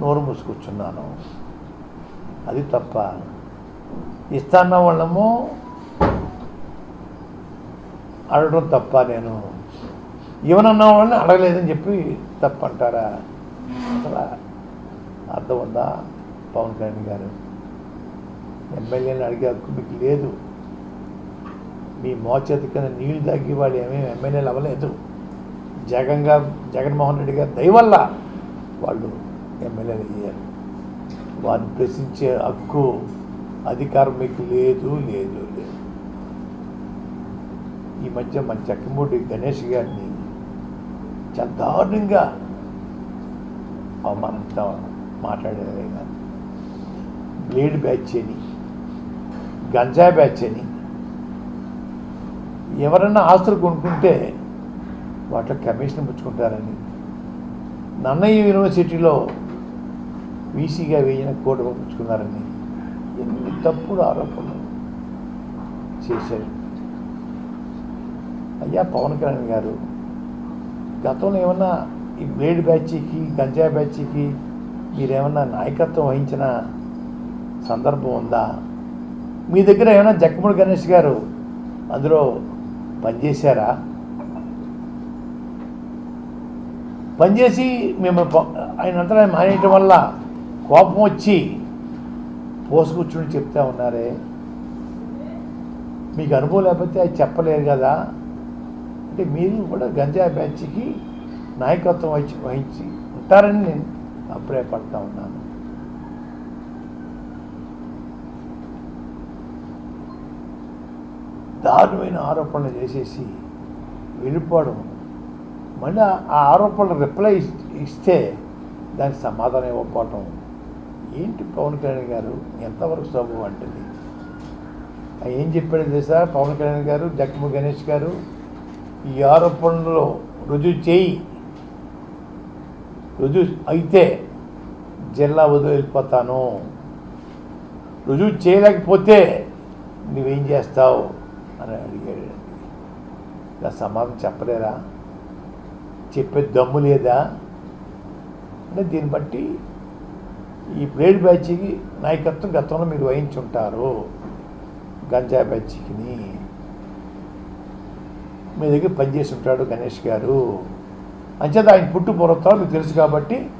నోరు మూసుకొచ్చున్నాను. అది తప్ప ఇస్తాన్న వాళ్ళము అడగడం తప్ప నేను ఇవనన్న వాళ్ళని అడగలేదని చెప్పి తప్ప అంటారా అసలు అర్థం ఉందా? పవన్ కళ్యాణ్ గారు ఎమ్మెల్యేని అడిగే హక్కు మీకు లేదు. మీ మోచేతి కింద నీళ్ళు తగ్గి వాళ్ళు ఏమేమి ఎమ్మెల్యేలు అవ్వలేదు. జగన్ గారు జగన్మోహన్ రెడ్డి గారు దయవల్ల వాళ్ళు ఎమ్మెల్యేలు అయ్యారు వారిని ప్రశ్నించే హక్కు అధికారం మీకు లేదు లేదు లేదు. ఈ మధ్య మన చక్కమూడి గణేష్ గారిని చాలా దారుణంగా అవమానంతో మాట్లాడేదే కానీ బ్లేడ్ బ్యాచ్ అని గంజా బ్యాచ్ అని ఎవరన్నా ఆస్తులు కొనుక్కుంటే వాటిలో కమిషన్ పుచ్చుకుంటారని నన్నయ్య యూనివర్సిటీలో వీసీగా వేయిన కోటి పంపించుకున్నారని ఎన్ని తప్పుడు ఆరోపణలు చేశారు. అయ్యా పవన్ కళ్యాణ్ గారు గతంలో ఏమన్నా ఈ బ్లేడ్ బ్యాచ్కి గంజా బ్యాచ్కి మీరేమన్నా నాయకత్వం వహించిన సందర్భం ఉందా? మీ దగ్గర ఏమైనా జక్కముడి గణేష్ గారు అందులో పనిచేశారా? పనిచేసి మేము ఆయన అంతా మానేయటం వల్ల కోపం వచ్చి పోసుకూర్చుని చెప్తా ఉన్నారే? మీకు అనుభవం లేకపోతే అది చెప్పలేరు కదా? అంటే మీరు కూడా గంజా బ్యాచ్కి నాయకత్వం వహించి వహించి ఉంటారని నేను అభిప్రాయపడతా ఉన్నాను. దారుణమైన ఆరోపణలు చేసేసి వెళ్ళిపోవడం. మళ్ళీ ఆ ఆరోపణలు రిప్లై ఇస్తే దానికి సమాధానం ఇవ్వకపోవటం. ఏంటి పవన్ కళ్యాణ్ గారు? ఎంతవరకు శోభం అంటుంది ఏం చెప్పాడు తెలుసా? పవన్ కళ్యాణ్ గారు జక్మ గణేష్ గారు ఈ ఆరోపణలో రుజువు చేయి. రుజువు అయితే జిల్లా వదిలిపోతాను. రుజువు చేయలేకపోతే నువ్వేం చేస్తావు? అని అడిగాడు ఇలా సమాధానం చెప్పలేరా? చెప్పే దమ్ము లేదా? అంటే దీన్ని బట్టి ఈ బ్లేడ్ బ్యాచ్కి నాయకత్వం గతంలో మీరు వహించుంటారు. గంజా బ్యాచ్కిని. మీ దగ్గర పనిచేసి ఉంటాడు గణేష్ గారు. అంచేత ఆయన పుట్టు పూర్వతాలు మీకు తెలుసు కాబట్టి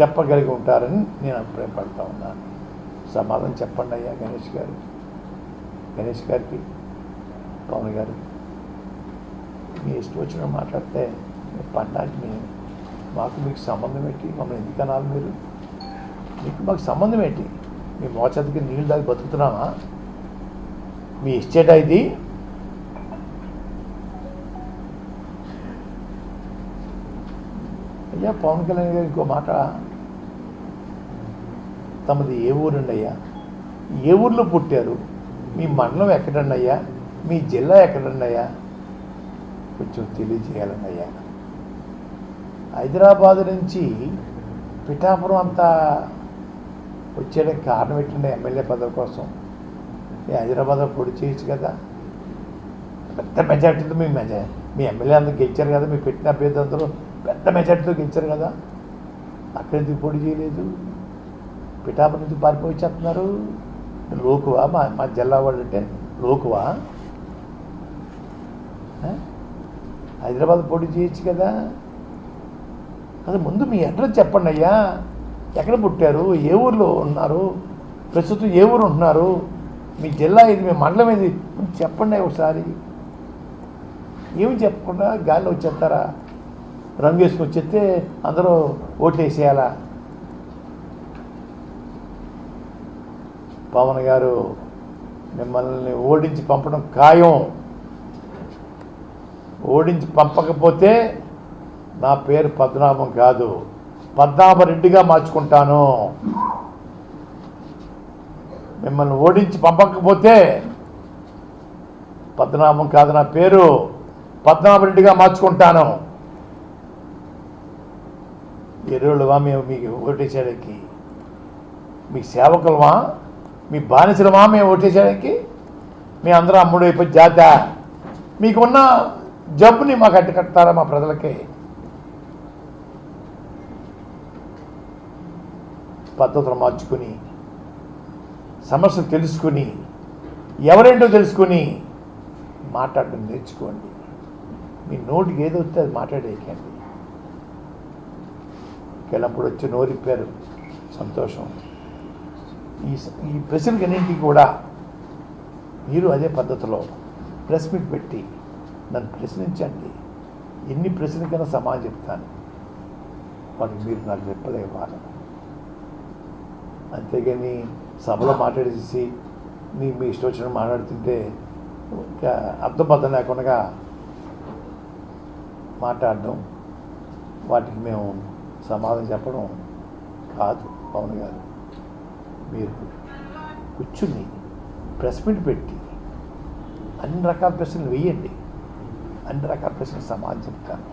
చెప్పగలిగి ఉంటారని నేను అభిప్రాయపడతా ఉన్నాను సమాధానం చెప్పండి అయ్యా గణేష్ గారు. గణేష్ గారికి పవన్ గారు. మీ ఇష్టం వచ్చిన మాట్లాడితే మీరు మేము మాకు మీకు సంబంధం పెట్టి మమ్మల్ని ఎందుకు అనాలి మీరు? మీకు మాకు సంబంధం ఏంటి? మీ మోచేతకి నీళ్ళు దాకా బతుకుతున్నామా మీ ఇస్టేటా ఇది అయ్యా పవన్ కళ్యాణ్ గారు ఇంకో మాట. తమది ఏ ఊరండి అయ్యా ఏ ఊర్లో పుట్టారు? మీ మండలం ఎక్కడండి అయ్యా మీ జిల్లా ఎక్కడండి అయ్యా కొంచెం తెలియజేయాలండి అయ్యా హైదరాబాద్ నుంచి పిఠాపురం అంతా వచ్చేయడానికి కారణం ఏంటంటే ఎమ్మెల్యే పదవి కోసం. హైదరాబాద్లో పొడి చేయొచ్చు కదా. పెద్ద మెజార్టీతో మీ మెజా మీ ఎమ్మెల్యే అందరూ గెలిచారు కదా మీ పెట్టిన అభ్యర్థి అందరూ పెద్ద మెజార్టీతో గెలిచారు కదా. అక్కడ ఎందుకు పొడి చేయలేదు? పిఠాపు నుంచి పారిపోయి చెప్తున్నారు లోకువా? మా మా జిల్లా వాళ్ళు అంటే లోకువా? హైదరాబాద్ పొడి చేయొచ్చు కదా. అది ముందు మీ అడ్రస్ చెప్పండి అయ్యా. ఎక్కడ పుట్టారు? ఏ ఊర్లో ఉన్నారు? ప్రస్తుతం ఏ ఊరు ఉంటున్నారు? మీ జిల్లా ఇది మీ మండలం ఇది చెప్పండి ఒకసారి. ఏమి చెప్పకుండా గాల్లో వచ్చేస్తారా? రంగు వేసుకొని వచ్చేస్తే అందరూ ఓట్లు వేసేయాలా పవన్ గారు మిమ్మల్ని ఓడించి పంపడం ఖాయం. ఓడించి పంపకపోతే నా పేరు పద్మనాభం కాదు. పద్మనాభరెడ్డిగా మార్చుకుంటాను. మిమ్మల్ని ఓడించి పంపకపోతే పద్మనాభం కాదు నా పేరు. పద్మనాభరెడ్డిగా మార్చుకుంటాను. ఎరువులవా మేము మీకు ఓటేసేయడానికి మీ సేవకులమా? మీ బానిసలమా? మేము ఓటేసేయడానికి మీ అందరూ అమ్ముడు అయిపోయి జాత. మీకున్న జబ్బుని మాకు అడ్డుకట్టారా మా ప్రజలకి? పద్ధతులు మార్చుకుని సమస్యలు తెలుసుకుని ఎవరేంటో తెలుసుకుని మాట్లాడడం నేర్చుకోండి. మీ నోటికి ఏదో వస్తే అది మాట్లాడేయకండి. కెలంపుడు వచ్చి నోరిప్పారు సంతోషం. ఈ ఈ ప్రశ్నలన్నింటికి కూడా మీరు అదే పద్ధతిలో ప్రెస్ మీట్ పెట్టి నన్ను ప్రశ్నించండి. ఎన్ని ప్రశ్నలకైనా సమాధానం చెప్తాను. వాటికి మీరు నాకు రెప్పలే అంతేగాని సభలో మాట్లాడేసి నీ మీ ఇష్టం వచ్చిన మాట్లాడుతుంటే అర్థబద్ధం లేకుండా మాట్లాడడం వాటికి మేము సమాధానం చెప్పడం కాదు పవన్ గారు. మీరు కూర్చుని ప్రెస్ మీట్ పెట్టి అన్ని రకాల ప్రశ్నలు వేయండి. అన్ని రకాల ప్రశ్నలు సమాధానం చెప్తాను.